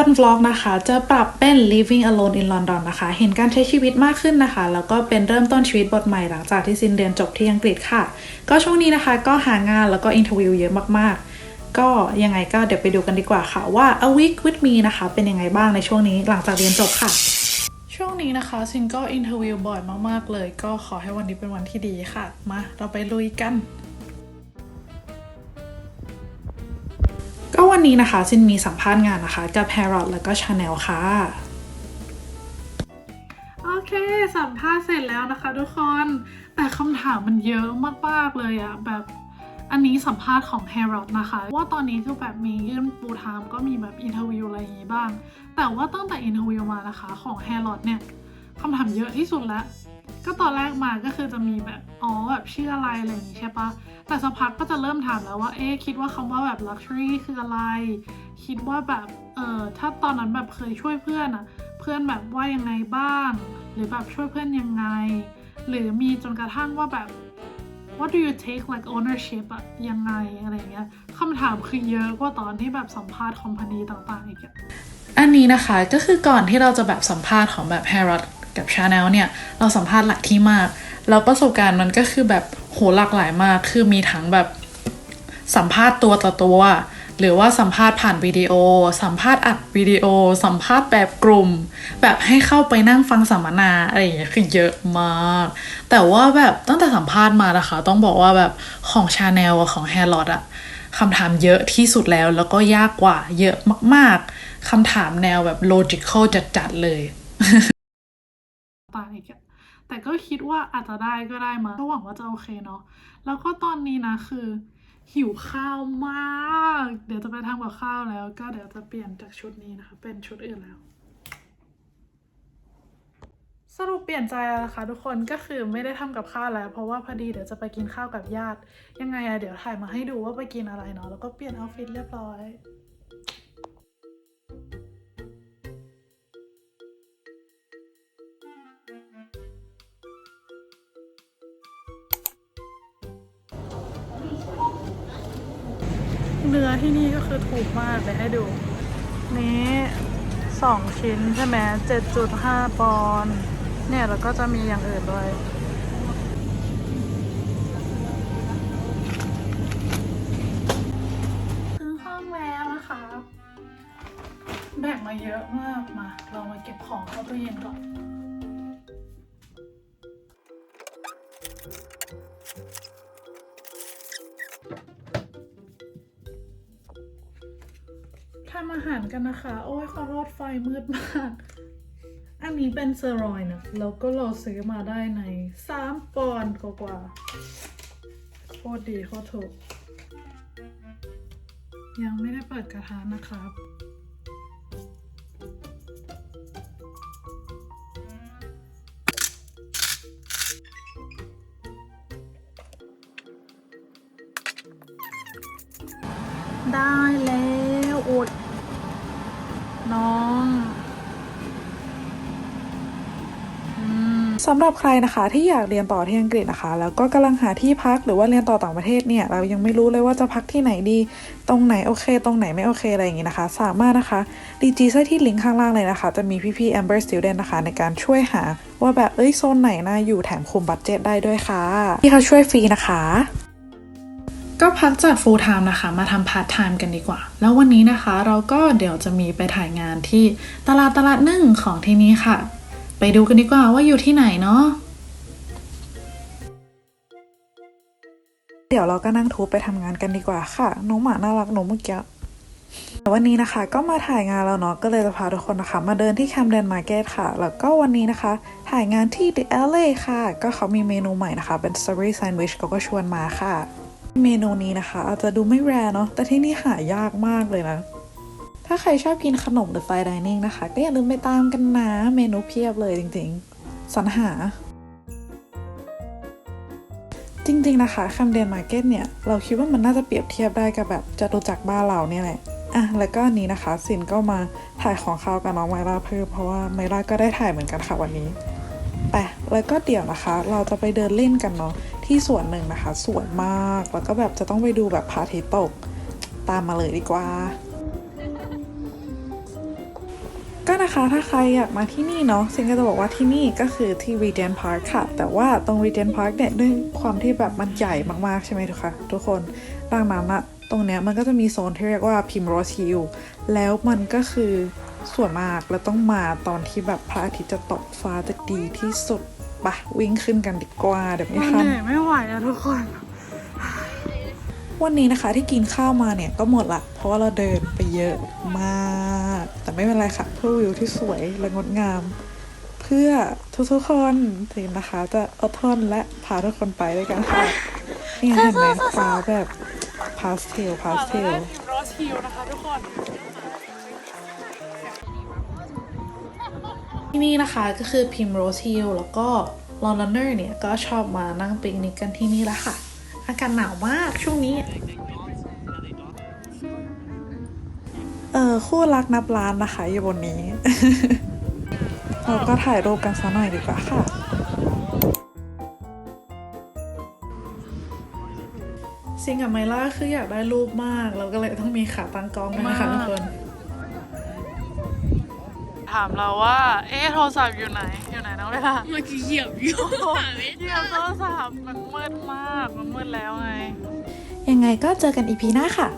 ต้นวล็อกนะคะ จะปรับเป็น living alone in London นะคะ เห็นการใช้ชีวิตมากขึ้นนะคะ แล้วก็เป็นเริ่มต้นชีวิตบทใหม่หลังจากที่ซินเรียนจบที่อังกฤษค่ะ ก็ช่วงนี้นะคะก็หางานแล้วก็อินเทอร์วิวเยอะมากๆ ก็ยังไงก็เดี๋ยวไปดูกันดีกว่าค่ะว่า a week with me นะคะ เป็นยังไงบ้างในช่วงนี้หลังจากเรียนจบค่ะช่วงนี้นะคะซินก็อินเทอร์วิวบ่อยมากๆเลย ก็ขอให้วันนี้เป็นวันที่ดีค่ะ มาเราไปลุยกัน วันนี้นะคะซินมีสัมภาษณ์งานนะคะ กับ Harrod แล้วก็ Chanel ค่ะ โอเค สัมภาษณ์เสร็จแล้วนะคะทุกคน แต่คำถามมันเยอะมาก ๆ เลยอะแบบอันนี้สัมภาษณ์ของ Harrod นะคะ ว่าตอนนี้คือแบบมียื่นฟูลไทม์ก็มีแบบอินเทอร์วิวอะไรอย่างงี้บ้าง แต่ว่าตั้งแต่อินเทอร์วิวมานะคะของ Harrod เนี่ยคำถามเยอะที่สุดแล้ว ก็ตอนแรกมาก็คือจะมีแบบอ๋อแบบชื่ออะไรอะไรอย่างงี้ใช่ปะแต่สักพักก็จะเริ่มถามแล้วว่าเอ๊คิดว่าคำว่าแบบ luxury คืออะไร คิดว่าแบบเออถ้าตอนนั้นแบบเคยช่วยเพื่อนอะเพื่อนแบบว่ายังไงบ้าง หรือแบบช่วยเพื่อนยังไง หรือมีจนกระทั่งว่าแบบ what do you take like ownership อะยังไงอะไรเงี้ยคำถามคือเยอะกว่าตอนที่แบบสัมภาษณ์คอมพานีต่างๆอีกอะอันนี้นะคะก็คือก่อนที่เราจะแบบสัมภาษณ์ของแบบ Harrod กับ Chanel เนี่ย เราสัมภาษณ์หลายที่มาก แล้วประสบการณ์มันก็คือแบบโหหลากหลายมาก คือมีทั้งแบบสัมภาษณ์ตัวต่อตัว หรือว่าสัมภาษณ์ผ่านวิดีโอ สัมภาษณ์อัดวิดีโอ สัมภาษณ์แบบกลุ่ม แบบให้เข้าไปนั่งฟังสัมมนาอะไรอย่างเงี้ยคือเยอะมาก แต่ว่าแบบตั้งแต่สัมภาษณ์มานะคะ ต้องบอกว่าแบบของ Chanel กับของ Harrod อะคำถามเยอะที่สุดแล้วแล้วก็ยากกว่าเยอะมาก ๆคำถามแนวแบบ logical จัด ๆ เลย ตายอีกแต่ก็คิดว่าอาจจะได้ก็ได้มาก็หวังว่าจะโอเคเนาะแล้วก็ตอนนี้นะคือ หิวข้าวมาก เดี๋ยวจะไปทำกับข้าวแล้ว ก็เดี๋ยวจะเปลี่ยนจากชุดนี้นะคะ เป็นชุดอื่นแล้ว สรุปเปลี่ยนใจแล้วนะคะทุกคนก็คือไม่ได้ทำกับข้าวแล้ว เพราะว่าพอดีเดี๋ยวจะไปกินข้าวกับญาติ ยังไงอะเดี๋ยวถ่ายมาให้ดูว่าไปกินอะไรเนาะแล้วก็เปลี่ยนเอาฟิตเรียบร้อย เนื้อที่นี่ก็คือถูกมากเลยให้ดู นี้สองชิ้นใช่ไหมเจ็ดจุดห้าปอนด์เนี่ยแล้วก็จะมีอย่างอื่นด้วยถึงห้องแล้วนะคะ แบ่งมาเยอะมากมาเรามาเก็บของเข้าตู้เย็นก่อนำอาหารกันนะคะ โอ้ยขอโทษไฟมืดมาก อันนี้เป็นเซอร์รอยนะ แล้วก็เราซื้อมาได้ในสามปอนด์กว่าๆโคตรดีโคตรถูก ยังไม่ได้เปิดกระทะนะครับได้แล้วอด น้อง สำหรับใครนะคะที่อยากเรียนต่อที่อังกฤษนะคะ แล้วก็กำลังหาที่พักหรือว่าเรียนต่อต่างประเทศเนี่ยเรายังไม่รู้เลยว่าจะพักที่ไหนดี ตรงไหนโอเค ตรงไหนไม่โอเคอะไรอย่างงี้นะคะ สามารถนะคะดีจีใช้ที่ลิงก์ข้างล่างเลยนะคะ จะมีพี่ๆ Amber Student นะคะ ในการช่วยหาว่าแบบเอ้ยโซนไหนน่าอยู่แถมคุมบัตเจ็ตได้ด้วยค่ะที่เขาช่วยฟรีนะคะก็พักจาก full time นะคะ มาทำ part time กันดีกว่า แล้ววันนี้นะคะ เราก็เดี๋ยวจะมีไปถ่ายงานที่ตลาดตลาดหนึ่งของที่นี้ค่ะ ไปดูกันดีกว่าว่าอยู่ที่ไหนเนาะเดี๋ยวเราก็นั่งทูบไปทำงานกันดีกว่าค่ะ น้องหมาน่ารักหนูเมื่อกี้วันนี้นะคะก็มาถ่ายงานแล้วเนาะก็เลยจะพาทุกคนนะคะ มาเดินที่แคมเดนมาร์เก็ตค่ะ แล้วก็วันนี้นะคะ ถ่ายงานที่ The LA ค่ะ ก็เขามีเมนูใหม่นะคะ เป็น strawberry sandwich ก็ก็ชวนมาค่ะ เมนูนี้นะคะ อาจจะดูไม่แรเนาะแต่ที่นี่หายากมากเลยนะ ถ้าใครชอบกินขนมหรือไฟดิเนิ่งนะคะ ก็อย่าลืมไปตามกันนะ เมนูเพียบเลยจริงๆสรรหา จริงๆนะคะคมเดนมาร์เก็ตเนี่ย เราคิดว่ามันน่าจะเปรียบเทียบได้กับแบบจตุจักรบ้านเราเนี่ยแหละอะแล้วก็อันนี้นะคะสินก็มาถ่ายของข้าวกับน้องไมล่าเพิ่มเพราะว่าไมล่าก็ได้ถ่ายเหมือนกันค่ะวันนี้ไปแล้วก็เดี๋ยวนะคะ เราจะไปเดินเล่นกันเนาะที่สวนหนึ่งนะคะสวยมากแล้วก็แบบจะต้องไปดูแบบพระอาทิตย์ตก ตามมาเลยดีกว่า ก็นะคะถ้าใครอยากมาที่นี่เนาะซิงก็จะบอกว่าที่นี่ก็คือที่ Regent Park ค่ะ แต่ว่าตรง Regent Park เนี่ยด้วยความที่แบบมันใหญ่มากๆใช่ไหมทุกคะทุกคนดังนั้นอะตรงเนี้ยมันก็จะมีโซนที่เรียกว่า Primrose Hill แล้วมันก็คือสวยมากแล้วต้องมาตอนที่แบบพระอาทิตย์จะตกฟ้าจะดีที่สุดปะวิ่งขึ้นกันดีกว่าเดี๋ยวไม่มันทัเหนื่อยไม่ไหวอะทุกคน วันนี้นะคะที่กินข้าวมาเนี่ยก็หมดละ เพราะว่าเราเดินไปเยอะมาก แต่ไม่เป็นไรค่ะ เพื่อวิวที่สวยและงดงาม เพื่อทุกๆคนทีมนะคะ จะอดทนและพาทุกคนไปด้วยกันค่ะนี่เห็นไหมฟ้าแบบพาสเทลพาสเทลทีมรอสฮิลนะคะทุกคนที่นี่นะคะก็คือ Primrose Hill แล้วก็ Londoner เนี่ย ก็ชอบมานั่งปิกนิกกันที่นี่แล้วค่ะ อากาศหนาวมากช่วงนี้ เออคู่รักนับล้านนะคะอยู่บนนี้ เราก็ถ่ายรูปกันซะหน่อยดีกว่าค่ะซิงกับไมล่าคืออยากได้รูปมาก เราก็เลยต้องมีขาตั้งกล้องด้วยนะคะทุกคนามเราว่า เอ๊ะโทรศัพท์อยู่ไหน อยู่ไหนน้องเวลาเมื่อกี้เหยียบอยู่หาไม่เหยียบโทรศัพท์มันมืดมาก มันมืดแล้วไง ยังไงก็เจอกันอีพีหน้าค่ะ